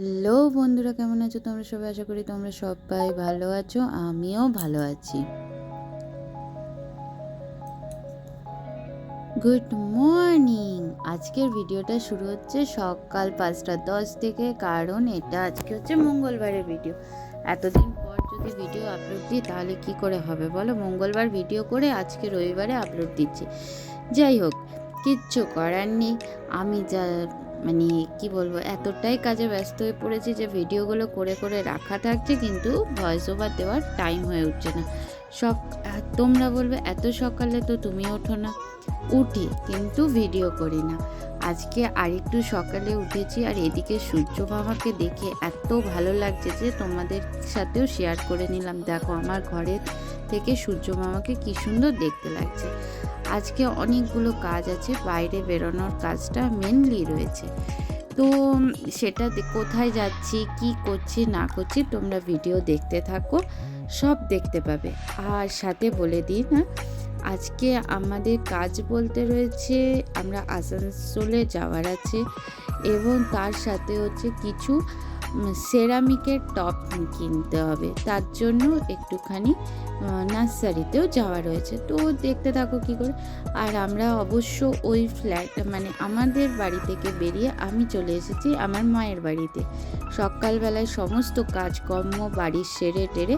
Hello বন্ধুরা, কেমন আছো তোমরা? সবাই আশা করি তোমরা সবাই ভালো আছো, আমিও ভালো আছি। গুড মর্নিং আজকের ভিডিওটা শুরু হচ্ছে সকাল পাঁচটা দশ থেকে, কারণ এটা আজকে হচ্ছে মঙ্গলবারের ভিডিও। এতদিন পর যদি ভিডিও আপলোড দিই, তাহলে কি করে হবে বলো? মঙ্গলবার ভিডিও করে আজকে রবিবারে আপলোড দিচ্ছি। যাই হোক, কিচ্ছু করার নেই। আমি যা মানে কি বলব, এতটাই কাজে ব্যস্ত হয়ে পড়েছি যে ভিডিওগুলো করে করে রাখা থাকছে, কিন্তু ভয়েস ওভার দেওয়ার টাইম হয়ে উঠছে না। সক তোমরা বলবে, এত সকালে তো তুমি ওঠো না। উঠি, কিন্তু ভিডিও করি না। আজকে আরেকটু সকালে উঠেছি আর এদিকে সূর্য মামাকে দেখে এত ভালো লাগছে যে তোমাদের সাথেও শেয়ার করে নিলাম। দেখো, আমার ঘরের থেকে সূর্য মামাকে কি সুন্দর দেখতে লাগছে। আজকে অনেকগুলো কাজ আছে, বাইরে বেরোনোর কাজটা মেনলি রয়েছে। তো সেটা কোথায় যাচ্ছি, কি করছি, না করছি, তোমরা ভিডিও দেখতে থাকো, সব দেখতে পাবে। আর সাথে বলে দিই না, আজকে আমাদের কাজ বলতে রয়েছে, আমরা আসানসোলে যাওয়ার আছে। এবং তার সাথে হচ্ছে কিছু সেরামিকের টপ কিনতে হবে। তার জন্য একটুখানি নার্সারিতেও যাওয়া রয়েছে। তো দেখতে থাকো কী করে। আর আমরা অবশ্য ওই ফ্ল্যাট মানে আমাদের বাড়ি থেকে বেরিয়ে আমি চলে এসেছি আমার মায়ের বাড়িতে। সকালবেলায় সমস্ত কাজকর্ম বাড়ির সেরে টেরে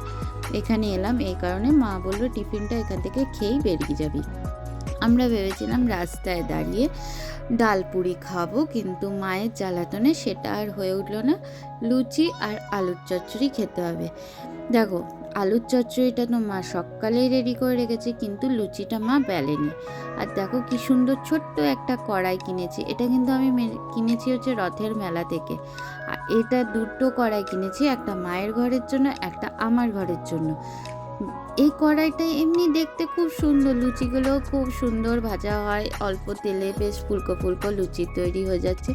এখানে এলাম। এই কারণে মা বলল, টিফিনটা এখান থেকে খেয়েই বেরিয়ে যাবি। আমরা ভেবেছিলাম রাস্তায় দাঁড়িয়ে ডাল পুরি খাব, কিন্তু মায়ের জ্বালাতনে সেটা আর হয়ে উঠল না। লুচি আর আলুর চচ্চড়ি খেতে হবে। দেখো, আলুর চচ্চড়িটা তো মা সকালেই রেডি করে রেখেছে, কিন্তু লুচিটা মা বেলেনি। আর দেখো কি সুন্দর ছোট্ট একটা কড়াই কিনেছি। এটা কিন্তু আমি কিনেছি হচ্ছে রথের মেলা থেকে। আর এটা দুটো কড়াই কিনেছি, একটা মায়ের ঘরের জন্য, একটা আমার ঘরের জন্য। এই কড়াইটা এমনি দেখতে খুব সুন্দর লুচিগুলো খুব সুন্দর ভাজা হয়। অল্প তেলে বেশ ফুলকো ফুলকো লুচি তৈরি হয়ে যাচ্ছে।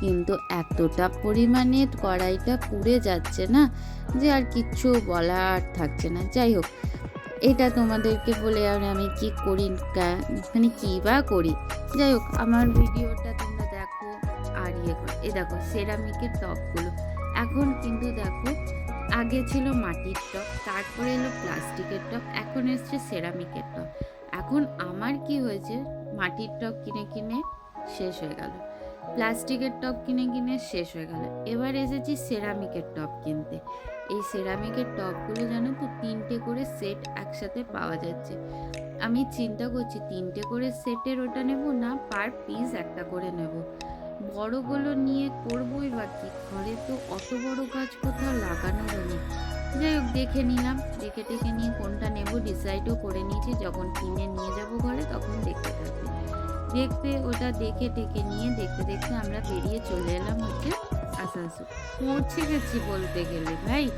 কিন্তু এতটা পরিমাণে কড়াইটা পুড়ে যাচ্ছে না যে আর কিচ্ছু বলার থাকছে না। যাই হোক, এটা তোমাদেরকে বলে আর আমি কি করি মানে কী বা করি? যাই হোক, আমার ভিডিওটা তোমরা দেখো আর ইয়ে করো। এই দেখো সেরামিকের টপগুলো এখন কিন্তু দেখো আগে ছিল মাটির টপ তারপরে এলো প্লাস্টিকের টপ এখন এসছে সেরামিকের টপ এখন আমার কি হয়েছে? মাটির টপ কিনে কিনে শেষ হয়ে গেল। প্লাস্টিকের টপ কিনে কিনে শেষ হয়ে গেল। এবার এসেছি সেরামিকের টপ কিনতে। এই সেরামিকের টপগুলো জানো তো, তিনটে করে সেট একসাথে পাওয়া যাচ্ছে। আমি চিন্তা করছি, তিনটে করে সেটের ওটা নেব না, পার পিস একটা করে নেব। বড়গুলো নিয়ে করবোই বা কি? ঘরে তো অত বড় গাছ কোথাও লাগানো নেই যাই হোক, দেখে নিলাম। দেখে টেকে নিয়ে কোনটা নেব ডিসাইডও করে নিয়েছি। যখন কিনে নিয়ে যাব ঘরে, তখন দেখতে থাকবে। দেখতে, ওটা দেখে টেকে নিয়ে দেখতে দেখতে আমরা বেরিয়ে চলে এলাম হচ্ছে আসানসোল। পৌঁছে গেছি বলতে গেলে, ভাই।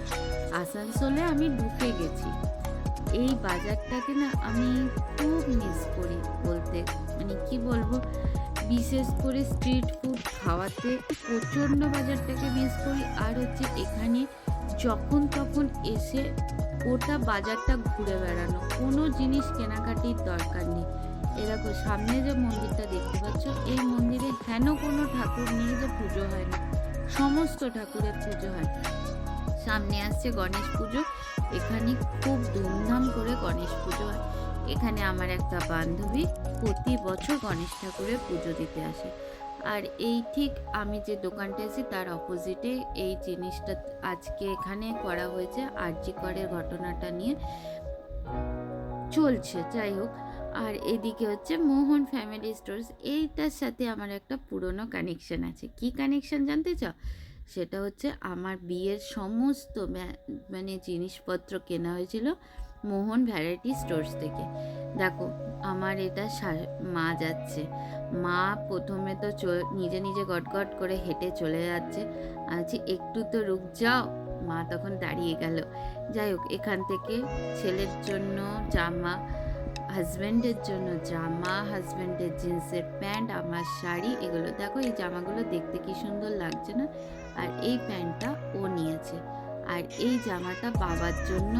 আসানসোলে আমি ঢুকে গেছি। এই বাজারটাকে না আমি খুব মিস করি বলতে। মানে কি বলব? বিশেষ করে স্ট্রিট খাওয়াতে প্রচণ্ড বাজারটাকে মিস করি। আর হচ্ছে এখানে যখন তখন এসে গোটা বাজারটা ঘুরে বেড়ানো। কোনো জিনিস কেনাকাটির দরকার নেই। এরকম সামনে যে মন্দিরটা দেখতে পাচ্ছ, এই মন্দিরে হেন কোনো ঠাকুর নেই যে পুজো হয় না। সমস্ত ঠাকুরের পুজো হয়। সামনে আসছে গণেশ পুজো। এখানে খুব ধুমধাম করে গণেশ পুজো হয়। এখানে আমার একটা বান্ধবী প্রতি বছর গণেশ ঠাকুরের পুজো দিতে আসে। আর এই ঠিক আমি যে দোকানটা আছি তার অপোজিটে এই জিনিসটা আজকে এখানে করা হয়েছে, আরজি করের ঘটনাটা নিয়ে চলছে, যাই হোক। আর এদিকে হচ্ছে মোহন ফ্যামিলি স্টোর্স, এইটার সাথে আমার একটা পুরনো কানেকশন আছে। কি কানেকশন জানতে চাও? সেটা হচ্ছে আমার বিয়ের সমস্ত মানে জিনিসপত্র কেনা হয়েছিল। মোহন ভ্যারাইটি স্টোর্স থেকে। দেখো, আমার এটা মা যাচ্ছে। মা প্রথমে তো নিজে নিজে গটগট করে হেঁটে চলে যাচ্ছে। আছি একটু তো রুক যাও। মা তখন দাঁড়িয়ে গেল। যাই হোক, এখান থেকে ছেলের জন্য জামা হাজব্যান্ডের জন্য জামা হাজব্যান্ডের জিন্সের প্যান্ট, আমার শাড়ি, এগুলো। দেখো, এই জামাগুলো দেখতে কি সুন্দর লাগছে না? আর এই প্যান্টটা ও নিয়েছে। আর এই জামাটা বাবার জন্য,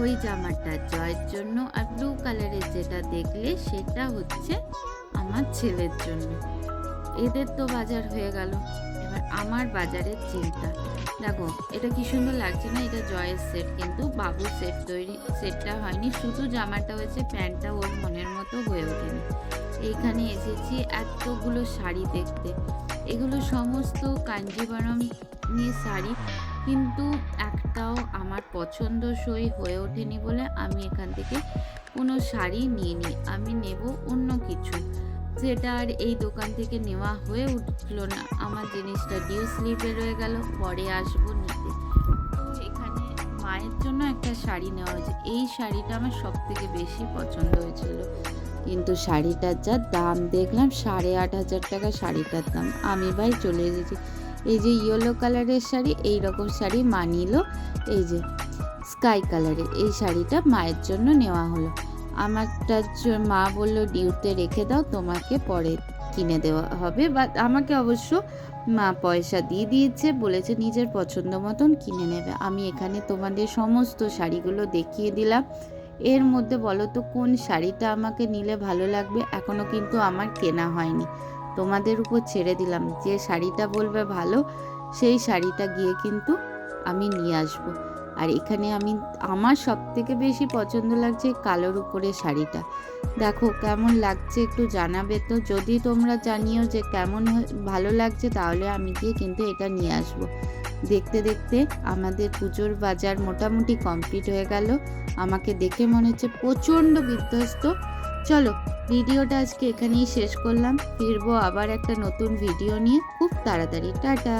ওই জামাটা জয়ের জন্য আর ব্লু কালারের যেটা দেখলে সেটা হচ্ছে আমার ছেলের জন্য। এদের তো বাজার হয়ে গেল। এবার আমার বাজারের চিন্তা দেখো, এটা কি সুন্দর লাগছে না? এটা জয়ের সেট কিন্তু বাবু সেট তৈরি সেটটা হয়নি। শুধু জামাটা হয়েছে, প্যান্টটা ওর মনের মতো হয়ে ওঠেনি। এইখানে এসেছি এতগুলো শাড়ি দেখতে। এগুলো সমস্ত কাঞ্জিবরম নিয়ে শাড়ি কিন্তু একটাও আমার পছন্দসই হয়ে ওঠেনি বলে আমি এখান থেকে কোনো শাড়ি নিইনি। আমি নেব অন্য কিছু। যেটা আর এই দোকান থেকে নেওয়া হয়ে উঠল না। আমার জিনিসটা ডিউ স্লিপে রয়ে গেল, পরে আসব নিতে। তো এখানে মায়ের জন্য একটা শাড়ি নেওয়া হয়েছে। এই শাড়িটা আমার সব থেকে বেশি পছন্দ হয়েছিল। কিন্তু শাড়িটার যা দাম দেখলাম, সাড়ে আট হাজার টাকা শাড়িটার দাম। আমি ভাই চলে এসেছি। এই যে ইয়েলো কালারের শাড়ি এই রকম শাড়ি মা নিল এই যে স্কাই কালারের এই শাড়িটা মায়ের জন্য নেওয়া হলো। আমারটার জ- মা বলল ডিউতে রেখে দাও, তোমাকে পরে কিনে দেওয়া হবে। বা আমাকে অবশ্য মা পয়সা দিয়ে দিয়েছে, বলেছে নিজের পছন্দ মতন কিনে নেবে। আমি এখানে তোমাদের সমস্ত শাড়িগুলো দেখিয়ে দিলাম। এর মধ্যে বলো তো, কোন শাড়িটা আমাকে নিলে ভালো লাগবে? এখনও কিন্তু আমার কেনা হয়নি। তোমাদের উপর ছেড়ে দিলাম। যে শাড়িটা বলবে ভালো, সেই শাড়িটা গিয়ে কিন্তু আমি নিয়ে আসব। আর এখানে আমি, আমার সব থেকে বেশি পছন্দ লাগছে কালোর উপরে শাড়িটা। দেখো কেমন লাগছে, একটু জানাবে তো। যদি তোমরা জানিও যে কেমন ভালো লাগছে, তাহলে আমি গিয়ে কিন্তু এটা নিয়ে আসব। দেখতে দেখতে আমাদের পুজোর বাজার মোটামুটি কমপ্লিট হয়ে গেল। আমাকে দেখে মনে হচ্ছে প্রচণ্ড বিধ্বস্ত। চলো ভিডিওটা আজকে এখানেই শেষ করলাম। ফিরবো আবার একটা নতুন ভিডিও নিয়ে। খুব তাড়াতাড়ি। টাটা!